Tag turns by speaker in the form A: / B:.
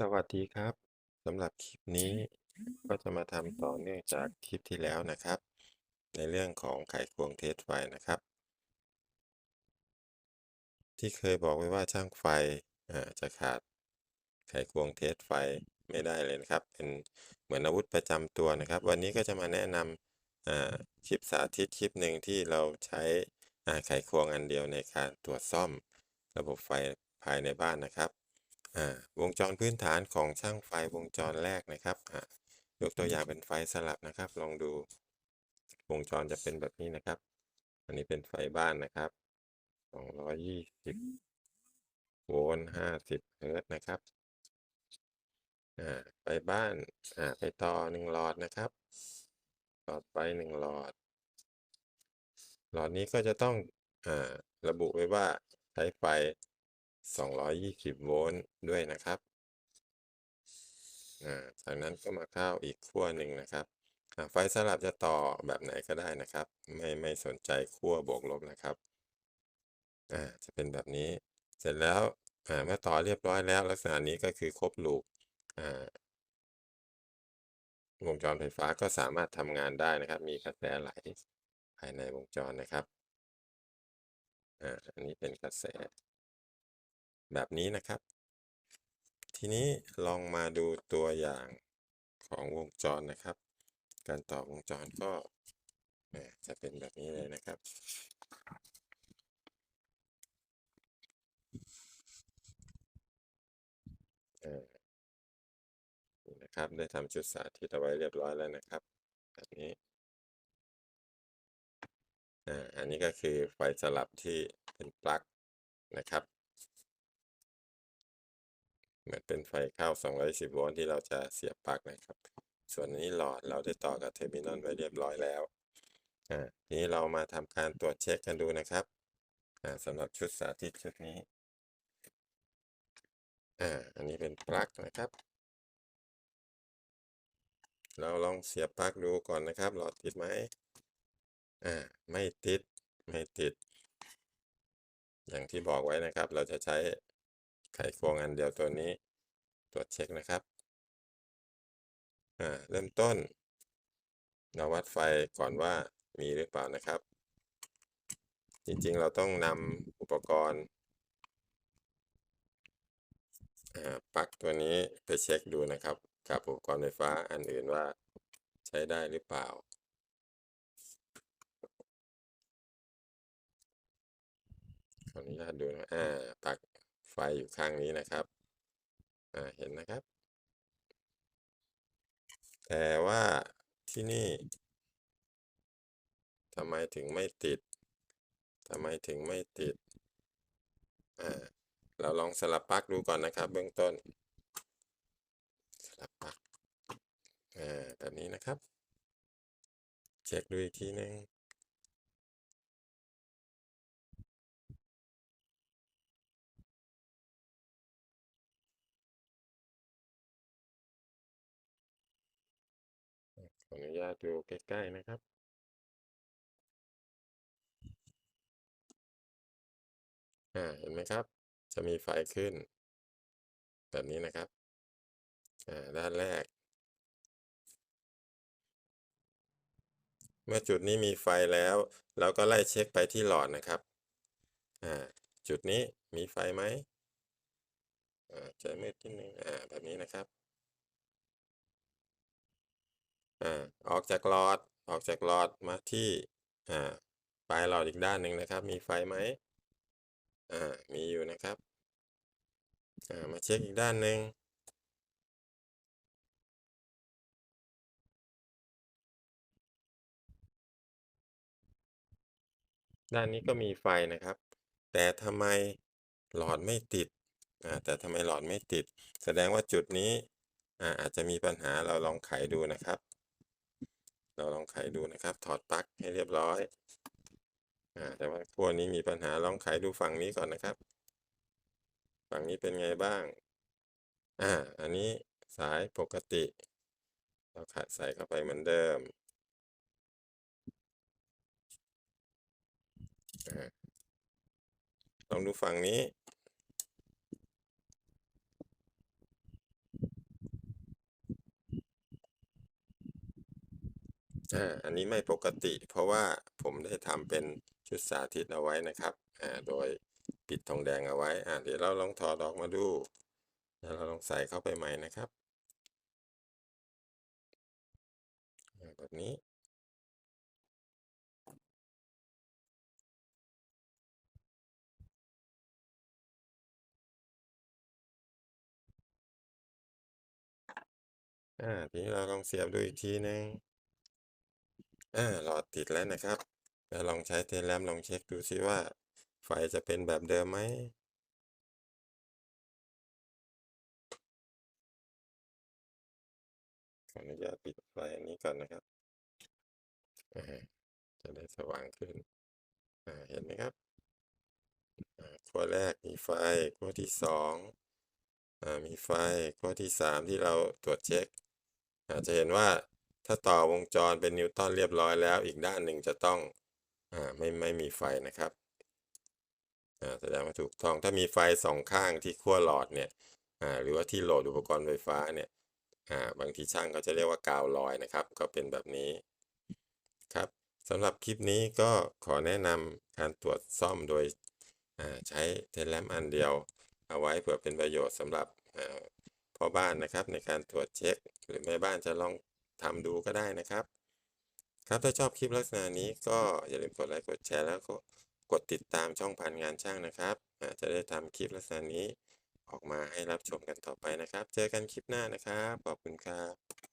A: สวัสดีครับสำหรับคลิปนี้ก็จะมาทำต่อเนื่องจากคลิปที่แล้วนะครับ ในเรื่องของไขควงเทสไฟนะครับ ที่เคยบอกไว้ว่าช่างไฟอ่าจะขาดไขควงเทสไฟไม่ได้เลยนะครับ เป็นเหมือนอาวุธประจำตัวนะครับ วันนี้ก็จะมาแนะนำอ่าคลิปสาธิตคลิปหนึ่งที่เราใช้อ่าไขควงอันเดียวในการตรวจซ่อมระบบไฟภายในบ้านนะครับอ่า วงจรพื้นฐานของช่างไฟวงจรแรกนะครับยกตัวอย่างเป็นไฟสลับนะครับ ลองดูวงจรจะเป็นแบบนี้นะครับ อันนี้เป็นไฟบ้านนะครับ 220 โวลต์ 50 เฮิร์ตนะครับอ่าไฟบ้านอ่าไปต่อ 1 หลอดนะครับ หลอดไฟ1หลอด หลอดนี้ก็จะต้องอ่าระบุไว้ว่าใช้ไฟ 220 โวลต์ด้วยนะครับอาจากนั้นก็มาเข้าอีกขั้วหนึ่งนะครับอาไฟสลับจะต่อแบบไหนก็ได้นะครับ ไม่ไม่สนใจขั้วบวกลบนะครับอาจะเป็นแบบนี้ เสร็จแล้วอาเมื่อต่อเรียบร้อยแล้ว ลักษณะนี้ก็คือครบลูปอ่าวงจรไฟฟ้าก็สามารถทำงานได้นะครับ มีกระแสไหลภายในวงจรนะครับอาอันนี้เป็นกระแส แบบนี้นะครับ ทีนี้ลองมาดูตัวอย่างของวงจรนะครับ การต่อวงจรก็จะเป็นแบบนี้เลยนะครับอ่านี่นะครับได้ทำชุดสาธิตเอาไว้เรียบร้อยแล้วนะครับ แบบนี้อ่าอันนี้ก็คือไฟสลับที่เป็นปลั๊กนะครับ เหมือนเป็นไฟเข้า 210 โวลต์ที่เราจะเสียบปลั๊กนะครับ ส่วนนี้หลอดเราได้ต่อกับเทอร์มินอลไว้เรียบร้อยแล้วอ่าทีนี้เรามาทำการตรวจเช็คกันดูนะครับอ่าสำหรับชุดสาธิตชุดนี้อ่าอันนี้เป็นปลั๊กนะครับ เราลองเสียบปลั๊กดูก่อนนะครับ หลอดติดไหมอ่าไม่ติดไม่ติด อย่างที่บอกไว้นะครับ เราจะใช้ ไขควงอันเดียวตัวนี้ ตรวจเช็คนะครับ อ่า เริ่มต้น เราวัดไฟก่อนว่ามีหรือเปล่านะครับ จริงๆ เราต้องนำอุปกรณ์อ่าปลั๊กตัวนี้ไปเช็คดูนะครับ กับอุปกรณ์ไฟฟ้าอันอื่นว่าใช้ได้หรือเปล่า ขออนุญาตดูนะ อ่าปลั๊ก ไฟอยู่ข้างนี้นะครับเห็นนะครับ แต่ว่าที่นี่ทำไมถึงไม่ติดทำไมถึงไม่ติดเราลองสลับปลั๊กดูก่อนนะครับ เบื้องต้น สลับปลั๊กแบบนี้นะครับ เช็คดูอีกทีหนึ่ง ออนุญาตดูใกล้ ๆ นะครับ อ่า เห็นไหมครับ จะมีไฟขึ้น แบบนี้นะครับ อ่า ด้านแรก เมื่อจุดนี้มีไฟแล้ว เราก็ไล่เช็คไปที่หลอดนะครับ อ่า จุดนี้มีไฟไหมอ่าจะมืดนิดนึง อ่า แบบนี้นะครับ อ่าออกจากหลอด ออกจากหลอดมาที่อ่าปลายหลอดอีกด้านหนึ่งนะครับ มีไฟไหมอ่ามีอยู่นะครับอ่ามาเช็คอีกด้านหนึ่งด้านนี้ก็มีไฟนะครับ แต่ทำไมหลอดไม่ติดอ่าแต่ทำไมหลอดไม่ติด แสดงว่าจุดนี้อ่าอาจจะมีปัญหาเราลองไขดูนะครับ เราลองไขดูนะครับ ถอดปลั๊กให้เรียบร้อยอ่าแต่ว่าขั้วนี้มีปัญหาลองไขดูฝั่งนี้ก่อนนะครับ ฝั่งนี้เป็นไงบ้างอ่าอันนี้สายปกติ เราขัดใส่เข้าไปเหมือนเดิมลองดูฝั่งนี้ อาอันนี้ไม่ปกติ เพราะว่าผมได้ทำเป็นชุดสาธิตเอาไว้นะครับอ่าโดยปิดทองแดงเอาไว้อ่าเดี๋ยวเราลองถอดออกมาดู แล้วเราลองใส่เข้าไปใหม่นะครับอ่าแบบนี้อ่าทีนี้เราลองเสียบดูอีกทีหนึ่ง อาหลอดติดแล้วนะครับแล้วลองใช้เทแรมลองเช็คดูซิว่า ไฟจะเป็นแบบเดิมไหมขออนุญาตปิดไฟอันนี้ก่อนนะครับอาจะได้สว่างขึ้นอ่าเห็นไหมครับอ่าขั้วแรกมีไฟขั้วที่สองอ่ามีไฟขั้วที่สามที่เราตรวจเช็คอาจจะเห็นว่า ถ้าต่อวงจรเป็นนิวตันเรียบร้อยแล้ว อีกด้านหนึ่งจะต้องอ่าไม่ไม่มีไฟนะครับอ่าแสดงว่าถูกต้องถ้ามีไฟสองข้างที่ขั้วหลอดเนี่ยอ่าหรือว่าที่โหลดอุปกรณ์ไฟฟ้าเนี่ยอ่าบางทีช่างเขาจะเรียกว่ากาวลอยนะครับ ก็เป็นแบบนี้ครับสำหรับคลิปนี้ก็ขอแนะนำการตรวจซ่อมโดยอ่าใช้เทเลมอันเดียว เอาไว้เผื่อเป็นประโยชน์สำหรับพ่อบ้านนะครับในการตรวจเช็ค หรือแม่บ้านจะลอง ทำดูก็ได้นะครับ ครับถ้าชอบคลิปลักษณะนี้ก็อย่าลืมกดไลค์กดแชร์แล้วก็กดติดตามช่องพันงานช่างนะครับจะได้ทำคลิปลักษณะนี้ออกมาให้รับชมกันต่อไปนะครับ เจอกันคลิปหน้านะครับ ขอบคุณครับ